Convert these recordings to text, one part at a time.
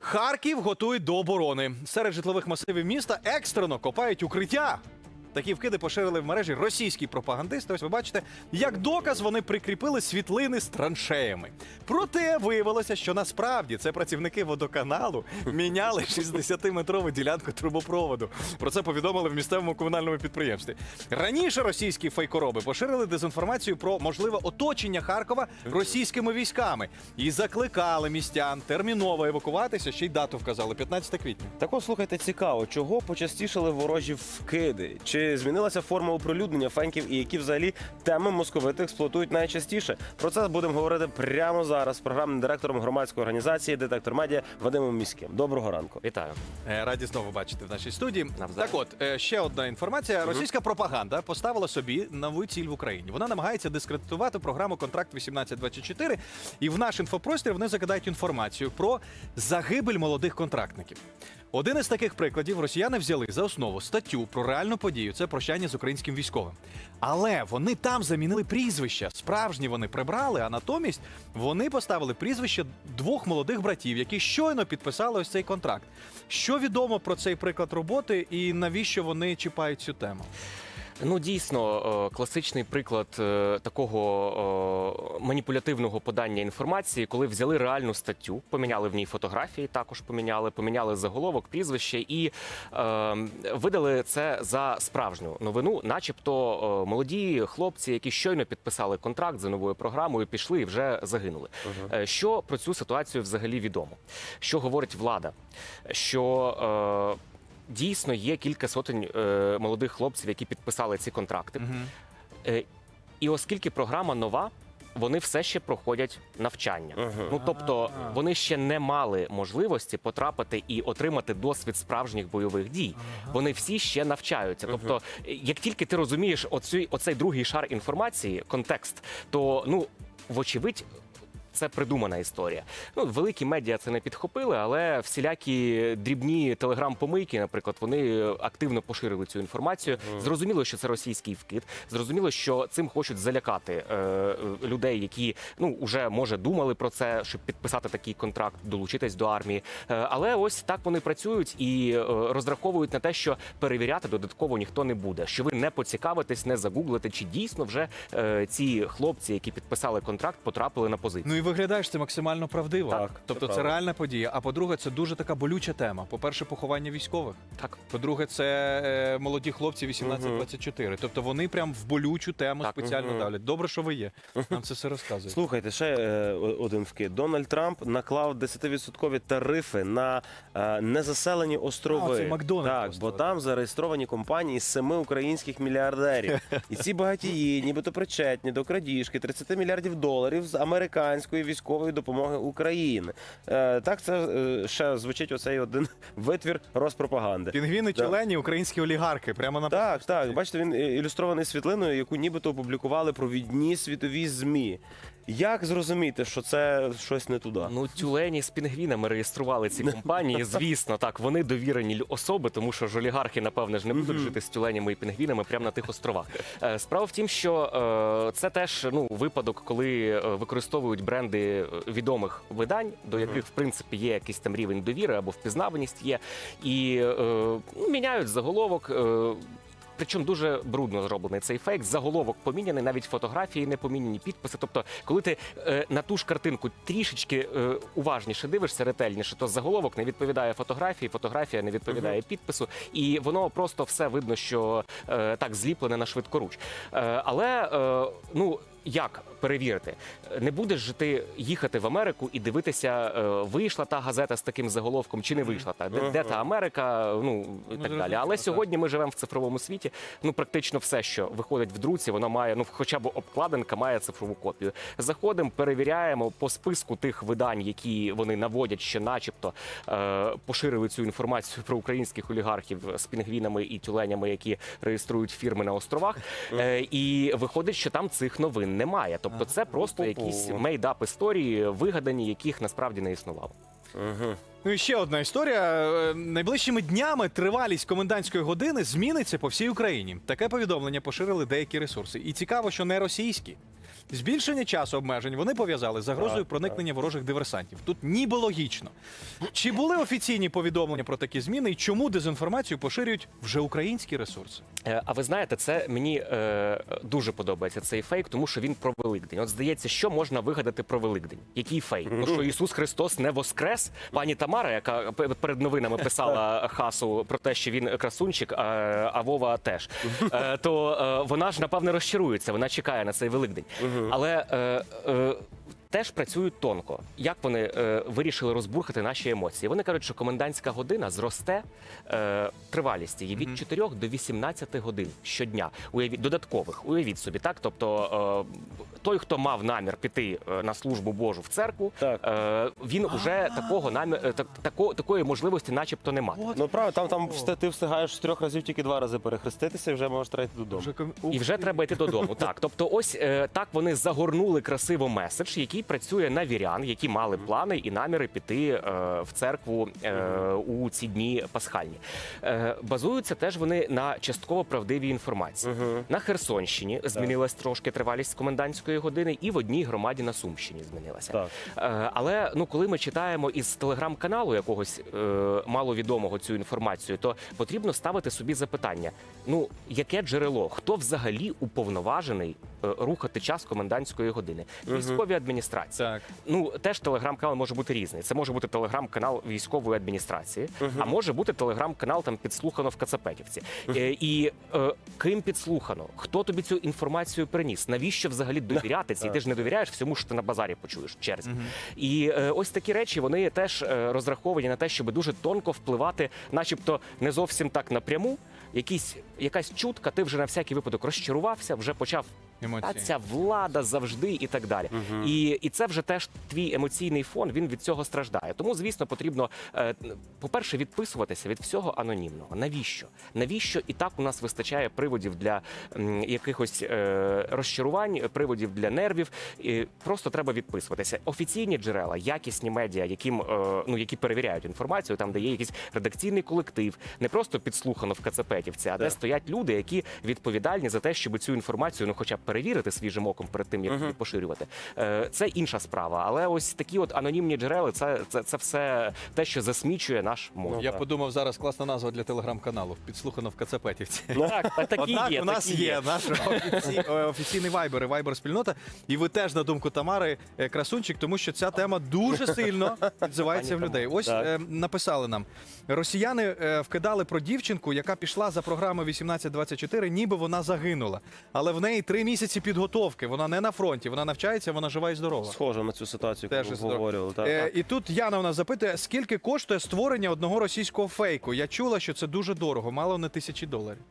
Харків готують до оборони. Серед житлових масивів міста екстрено копають укриття. Такі вкиди поширили в мережі російські пропагандисти. Ось ви бачите, як доказ вони прикріпили світлини з траншеями. Проте виявилося, що насправді це працівники водоканалу міняли 60-метрову ділянку трубопроводу. Про це повідомили в місцевому комунальному підприємстві. Раніше російські фейкороби поширили дезінформацію про можливе оточення Харкова російськими військами і закликали містян терміново евакуватися. Ще й дату вказали 15 квітня. Так от слухайте, цікаво, чого почастішали ворожі вкиди? Чи змінилася форма оприлюднення фейків і які взагалі теми московити експлуатують найчастіше? Про це будемо говорити прямо зараз з програмним директором громадської організації Детектор Медіа Вадимом Міським. Доброго ранку. Вітаю. Е, Раді знову бачити в нашій студії. Навзаєм. Так от, е, ще одна інформація. Російська пропаганда поставила собі нову ціль в Україні. Вона намагається дискредитувати програму Контракт 1824 І в наш інфопростір вони закидають інформацію про загибель молодих контрактників. Один із таких прикладів росіяни взяли за основу статтю про реальну подію. Це прощання з українським військовим. Але вони там замінили прізвища. Справжні вони прибрали, а натомість вони поставили прізвище двох молодих братів, які щойно підписали ось цей контракт. Що відомо про цей приклад роботи і навіщо вони чіпають цю тему? Ну дійсно е, класичний приклад е, такого е, маніпулятивного подання інформації, коли взяли реальну статтю, поміняли в ній фотографії, також поміняли, поміняли заголовок, прізвище і е, видали це за справжню новину, начебто молоді хлопці, які щойно підписали контракт за новою програмою, пішли і вже загинули. Е, Що про цю ситуацію взагалі відомо? Що говорить влада? Що е, Дійсно, є кілька сотень е, молодих хлопців, які підписали ці контракти. Е, і оскільки програма нова, вони все ще проходять навчання. Ну тобто А. вони ще не мали можливості потрапити і отримати досвід справжніх бойових дій. Вони всі ще навчаються. Тобто, е, як тільки ти розумієш оцей, оцей другий шар інформації, контекст, то ну вочевидь. Це придумана історія. Ну, великі медіа це не підхопили, але всілякі дрібні телеграм-помийки, наприклад, вони активно поширили цю інформацію. Зрозуміло, що це російський вкид. Зрозуміло, що цим хочуть залякати е, людей, які ну уже може думали про це, щоб підписати такий контракт, долучитись до армії. Е, але ось так вони працюють і е, розраховують на те, що перевіряти додатково ніхто не буде. Що ви не поцікавитесь, не загуглите, чи дійсно вже е, ці хлопці, які підписали контракт, потрапили на позицію. І виглядає ж це максимально правдиво. Так, тобто це це, реальна подія. А по-друге, це дуже така болюча тема. По-перше, поховання військових. Так. По-друге, це е, молоді хлопці 18-24. Тобто вони прям в болючу тему Так. спеціально Мгм. давлять. Добре, що ви є. Нам це все розказує. Слухайте, ще е, один вкид. Дональд Трамп наклав 10% тарифи на е, незаселені острови. А, це Макдональд так, просто. бо там зареєстровані компанії з семи українських мільярдерів. І ці багатії, нібито причетні до крадіжки 30 мільярдів доларів з американської військової допомоги України. Е, так, це е, ще звучить оцей один витвір розпропаганди. Пінгвіни Да. українські олігархи. Прямо на Так, так. Бачите, він е, ілюстрований світлиною, яку нібито опублікували провідні світові змі. Як зрозуміти, що це щось не туди? Ну, тюлені з пінгвінами реєстрували ці компанії. Звісно, так вони довірені особи, тому що ж олігархи, напевне, ж не будуть жити з тюленями і пінгвінами прямо на тих островах. Е, Справа в тім, що е, це теж ну випадок, коли е, використовують бренди відомих видань, до яких в принципі є якийсь там рівень довіри або впізнаваність є, і ну, міняють заголовок. Причому дуже брудно зроблений цей фейк. Заголовок поміняний, навіть фотографії не поміняні, підписи. Тобто, коли ти е, на ту ж картинку трішечки е, уважніше дивишся, ретельніше, то заголовок не відповідає фотографії, фотографія не відповідає підпису, і воно просто все видно, що е, так зліплене на швидкоруч. Е, але е, ну. Як перевірити? Не будеш же ти їхати в Америку і дивитися, е, вийшла та газета з таким заголовком чи не вийшла та де, де та Америка? Ну і так далі. Але сьогодні ми живемо в цифровому світі. Ну практично все, що виходить в друці, воно має ну хоча б обкладинка має цифрову копію. Заходимо, перевіряємо по списку тих видань, які вони наводять, що, начебто, е, поширили цю інформацію про українських олігархів з пінгвінами і тюленями, які реєструють фірми на островах. Е, і виходить, що там цих новин немає. Тобто, це просто якісь мейдап історії, вигадані, яких насправді не існувало. Угу. Ну і ще одна історія. Е, Найближчими днями тривалість комендантської години зміниться по всій Україні. Таке повідомлення поширили деякі ресурси. І цікаво, що не російські. Збільшення часу обмежень вони пов'язали з загрозою Так, проникнення ворожих диверсантів. Тут ніби логічно. Чи були офіційні повідомлення про такі зміни і чому дезінформацію поширюють вже українські ресурси? Е, А ви знаєте, це мені е, дуже подобається цей фейк, тому що він про Великдень. От здається, що можна вигадати про Великдень? Який фейк? Ну що Ісус Христос не воскрес? Пані Тамара, яка перед новинами писала хасу про те, що він красунчик, а, а Вова теж. Е, то е, вона ж напевне розчарується. Вона чекає на цей Великдень. Але е, е, теж працюють тонко. Як вони е, вирішили розбурхати наші емоції? Вони кажуть, що комендантська година зросте е, тривалість її від 4 до 18 годин щодня. Уявіть додаткових. Уявіть собі, так. Тобто е, той, хто мав намір піти е, на службу Божу в церкву, Так. е, він уже такого намір е, так, тако, такої можливості, начебто, не має. Ну правда, там там вста- ти встигаєш з трьох разів тільки два рази перехреститися, і вже можеш трейти додому. І вже треба йти додому. Так, тобто, ось е, так вони загорнули красиво меседж, який працює на вірян, які мали плани і наміри піти е, в церкву е, у ці дні пасхальні. Е, базуються теж вони на частково правдивій інформації. На Херсонщині змінилась трошки тривалість комендантської години, і в одній громаді на Сумщині змінилася. Так. Е, Але ну, коли ми читаємо із телеграм-каналу якогось е, маловідомого цю інформацію, то потрібно ставити собі запитання: ну яке джерело, хто взагалі уповноважений е, рухати час комендантської години? Військові адміністрації. Так. Ну теж телеграм-канал може бути різний. Це може бути телеграм-канал військової адміністрації, а може бути телеграм-канал там підслухано в Кацапетівці. Е, і е, ким підслухано? Хто тобі цю інформацію приніс? Навіщо взагалі довіряти цій? Ти ж не довіряєш всьому, що ти на базарі почуєш в черзі. І е, ось такі речі вони теж е, розраховані на те, щоб дуже тонко впливати, начебто не зовсім так напряму. Якісь якась чутка, ти вже на всякий випадок розчарувався, вже почав Емоції. та ця влада завжди і так далі. І, і це вже теж твій емоційний фон. Він від цього страждає. Тому, звісно, потрібно, е, по-перше, відписуватися від всього анонімного. Навіщо? Навіщо і так у нас вистачає приводів для якихось е, розчарувань, приводів для нервів. І просто треба відписуватися. Офіційні джерела, якісні медіа, яким е, ну які перевіряють інформацію, там де є якийсь редакційний колектив, не просто підслухано в Кацапетівці, а де Так. стоять люди, які відповідальні за те, щоб цю інформацію, ну хоча б перевірити свіжим оком перед тим, як її поширювати. Е, Це інша справа. Але ось такі от анонімні джерела, це, це, це все те, що засмічує наш мозок. Я подумав, зараз класна назва для телеграм-каналу. Підслухано в Кацапетівці. Так, так, такі Однак є, у нас такі є наш е, офіційний вайбер і вайбер спільнота. І ви теж на думку Тамари е, красунчик, тому що ця тема дуже сильно відзивається в людей. Ось Так. написали нам: росіяни вкидали про дівчинку, яка пішла за програмою 1824, ніби вона загинула. Але в неї три місяці підготовки. Вона не на фронті, вона навчається, вона жива і здорова. Схоже на цю ситуацію, яку ви говорили. Так, Е, так. І тут Яна у нас запитує, скільки коштує створення одного російського фейку. Я чула, що це дуже дорого, мало не тисячі доларів.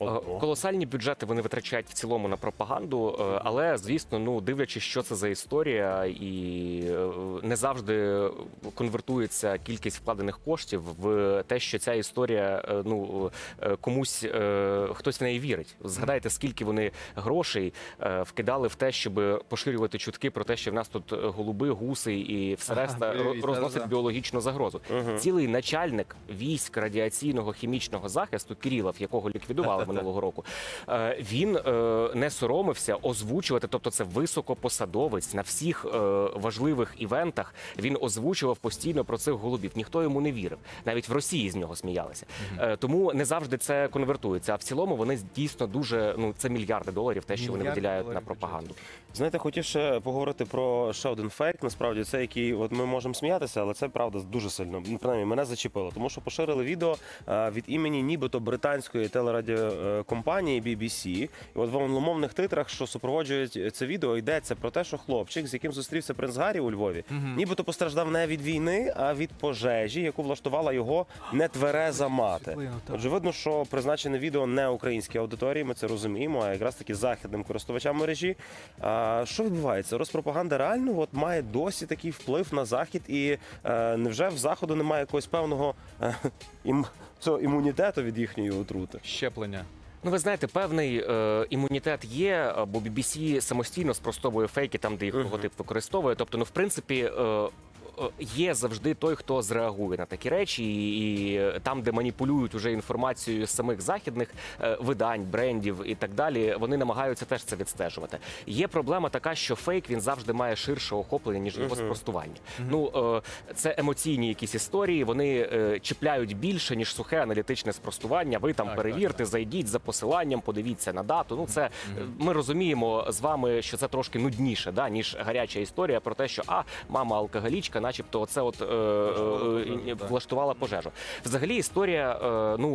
Е, Ого. Колосальні бюджети вони витрачають в цілому на пропаганду, е, але звісно, ну дивлячись, що це за історія, і е, не завжди конвертується кількість вкладених коштів в те, що ця історія ну комусь хтось в неї вірить. Згадайте, скільки вони грошей вкидали в те, щоб поширювати чутки про те, що в нас тут голуби, гуси і все решта уявіть, ро- да-да-да. біологічну загрозу. Цілий начальник військ радіаційного хімічного захисту Кирилов, якого ліквідували минулого року, е, він е, не соромився озвучувати, тобто це високопосадовець на всіх е, важливих івентах. Він озвучував постійно про цих голубів. Ніхто йому не вірив. Навіть в Росії з нього сміялися. Е, Тому не завжди це конвертується. А в цілому вони дійсно дуже ну це мільярди доларів, те, що вони виділяють на пропаганду. Знаєте, хотів ще поговорити про ще один фейк. Насправді це який от ми можемо сміятися, але це правда дуже сильно. Принаймні, мене зачепило, тому що поширили відео від імені нібито британської телерадіокомпанії BBC. І от в англомовних титрах, що супроводжують це відео, йдеться про те, що хлопчик, з яким зустрівся принц Гаррі у Львові, нібито постраждав не від війни, а від пожежі, яку влаштувала його нетвереза мати. Отже, видно, що призначене відео не українській аудиторії, ми це розуміємо, а якраз таки західним користувачам мережі. А, що відбувається? Розпропаганда реально от, має досі такий вплив на захід, і е, невже в заходу немає якогось певного е, ім, цього імунітету від їхньої отрути? Щеплення. Ну, ви знаєте, певний е, імунітет є, бо BBC самостійно спростовує фейки там, де їх логотип використовує. Тобто, ну, в принципі. Е, є завжди той, хто зреагує на такі речі, і, і там, де маніпулюють уже інформацією з самих західних е, видань, брендів і так далі, вони намагаються теж це відстежувати. Є проблема така, що фейк він завжди має ширше охоплення ніж його спростування. Ну е, це емоційні якісь історії. Вони е, чіпляють більше ніж сухе аналітичне спростування. Ви там Так, перевірте, зайдіть за посиланням, подивіться на дату. Ну це е, ми розуміємо з вами, що це трошки нудніше, да ніж гаряча історія про те, що а мама алкоголічка, начебто, оце от е, е, влаштувала пожежу. Взагалі, історія, е, ну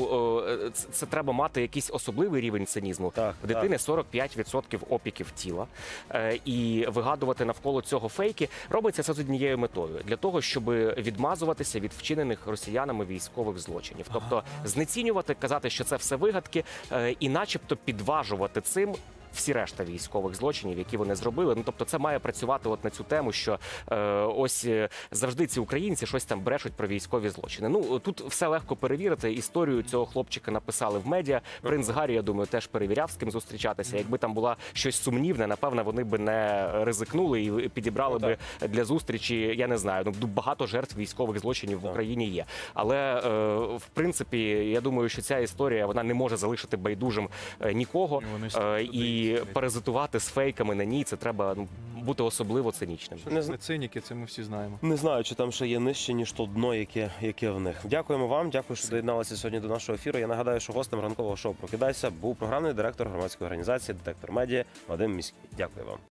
е, це, це треба мати якийсь особливий рівень цинізму. Так, В дитини 45% опіків тіла, Е, і вигадувати навколо цього фейки робиться це з однією метою для того, щоб відмазуватися від вчинених росіянами військових злочинів, тобто знецінювати, казати, що це все вигадки, е, і, начебто, підважувати цим. Всі решта військових злочинів, які вони зробили, ну тобто, це має працювати от на цю тему, що е, ось е, завжди ці українці щось там брешуть про військові злочини. Ну тут все легко перевірити. Історію цього хлопчика написали в медіа. Принц Гаррі, я думаю, теж перевіряв з ким зустрічатися. Якби там була щось сумнівне, напевно, вони би не ризикнули і підібрали Ну, би для зустрічі. Я не знаю. Ну багато жертв військових злочинів в Україні є. Але е, в принципі, я думаю, що ця історія вона не може залишити байдужим е, нікого. Вони Е, стають і паразитувати з фейками на ній це треба ну, бути особливо цинічним. Не це не циніки, це ми всі знаємо. Не знаю, чи там ще є нижче, ніж то дно, яке, яке в них. Дякуємо вам. Дякую, що доєдналися сьогодні до нашого ефіру. Я нагадаю, що гостем ранкового шоу Прокидайся був програмний директор громадської організації Детектор Медіа Вадим Міський. Дякую вам.